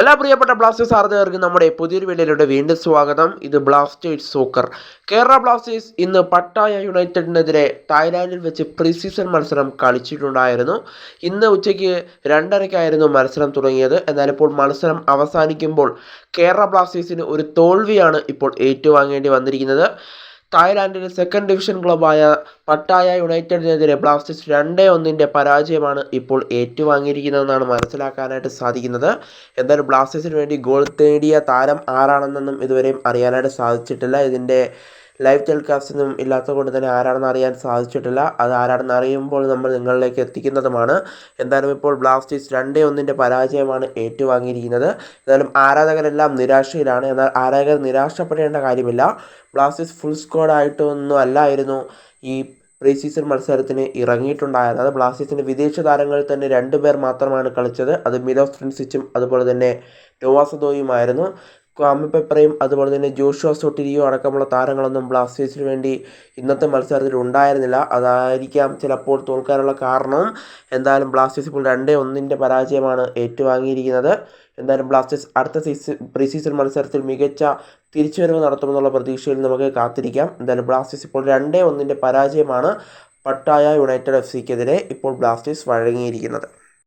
എല്ലാ പ്രിയപ്പെട്ട ബ്ലാസ്റ്റേഴ്സ് ആരാധകർക്കും നമ്മുടെ പുതിയൊരു വീഡിയോയിലൂടെ വീണ്ടും സ്വാഗതം. ഇത് ബ്ലാസ്റ്റേഴ്സ് സോക്കർ കേരള ബ്ലാസ്റ്റേഴ്സ് ഇന്ന് പട്ടായ യുണൈറ്റഡിനെതിരെ തായ്ലാൻഡിൽ വെച്ച് പ്രീ സീസൺ മത്സരം കളിച്ചിട്ടുണ്ടായിരുന്നു. ഇന്ന് ഉച്ചയ്ക്ക് രണ്ടരയ്ക്കായിരുന്നു മത്സരം തുടങ്ങിയത്. എന്നാൽ ഇപ്പോൾ മത്സരം അവസാനിക്കുമ്പോൾ കേരള ബ്ലാസ്റ്റേഴ്സിന് ഒരു തോൽവിയാണ് ഇപ്പോൾ ഏറ്റുവാങ്ങേണ്ടി വന്നിരിക്കുന്നത്. തായ്ലാൻഡിലെ സെക്കൻഡ് ഡിവിഷൻ ക്ലബായ പട്ടായ യുണൈറ്റഡിനെതിരെ ബ്ലാസ്റ്റേഴ്സ് രണ്ട് ഒന്നിന്റെ പരാജയമാണ് ഇപ്പോൾ ഏറ്റുവാങ്ങിയിരിക്കുന്നതെന്നാണ് മനസ്സിലാക്കാനായിട്ട് സാധിക്കുന്നത്. എന്തായാലും ബ്ലാസ്റ്റേഴ്സിന് വേണ്ടി ഗോൾ നേടിയ താരം ആരാണെന്നൊന്നും ഇതുവരെയും അറിയാനായിട്ട് സാധിച്ചിട്ടില്ല. ഇതിന്റെ ലൈവ് ടെലികാസ്റ്റൊന്നും ഇല്ലാത്തത് കൊണ്ട് തന്നെ ആരാണെന്ന് അറിയാൻ സാധിച്ചിട്ടില്ല. അത് ആരാണെന്ന് അറിയുമ്പോൾ നമ്മൾ നിങ്ങളിലേക്ക് എത്തിക്കുന്നതുമാണ്. എന്തായാലും ഇപ്പോൾ ബ്ലാസ്റ്റേഴ്സ് രണ്ടേ ഒന്നിന്റെ പരാജയമാണ് ഏറ്റുവാങ്ങിയിരിക്കുന്നത്. എന്തായാലും ആരാധകരെല്ലാം നിരാശയിലാണ്. എന്നാൽ ആരാധകർ നിരാശപ്പെടേണ്ട കാര്യമില്ല. ബ്ലാസ്റ്റേഴ്സ് ഫുൾ സ്ക്വാഡായിട്ടൊന്നും അല്ലായിരുന്നു ഈ പ്രീ സീസൺ മത്സരത്തിന് ഇറങ്ങിയിട്ടുണ്ടായിരുന്നത്. ബ്ലാസ്റ്റേഴ്സിന്റെ വിദേശ താരങ്ങളിൽ തന്നെ രണ്ട് പേർ മാത്രമാണ് കളിച്ചത്. അത് മിലോസ് ഫ്രിൻസിച്ചും അതുപോലെ തന്നെ നോവാസദോയുമായിരുന്നു ക്വാമി പെപ്പറയും അതുപോലെ തന്നെ ജോഷുവ സൊട്ടിരിയോ അടക്കമുള്ള താരങ്ങളൊന്നും ബ്ലാസ്റ്റേഴ്സിന് വേണ്ടി ഇന്നത്തെ മത്സരത്തിൽ ഉണ്ടായിരുന്നില്ല. അതായിരിക്കാം ചിലപ്പോൾ തോൽക്കാനുള്ള കാരണം. എന്തായാലും ബ്ലാസ്റ്റേഴ്സ് ഇപ്പോൾ രണ്ടേ ഒന്നിന്റെ പരാജയമാണ് ഏറ്റുവാങ്ങിയിരിക്കുന്നത്. എന്തായാലും ബ്ലാസ്റ്റേഴ്സ് അടുത്ത സീസൺ പ്രീ സീസൺ മത്സരത്തിൽ മികച്ച തിരിച്ചുവരവ് നടത്തുമെന്നുള്ള പ്രതീക്ഷയിൽ നമുക്ക് കാത്തിരിക്കാം. എന്തായാലും ബ്ലാസ്റ്റേഴ്സ് ഇപ്പോൾ രണ്ടേ ഒന്നിന്റെ പരാജയമാണ് പട്ടായ യുണൈറ്റഡ് എഫ് സിക്കെതിരെ ഇപ്പോൾ ബ്ലാസ്റ്റേഴ്സ് വഴങ്ങിയിരിക്കുന്നത്.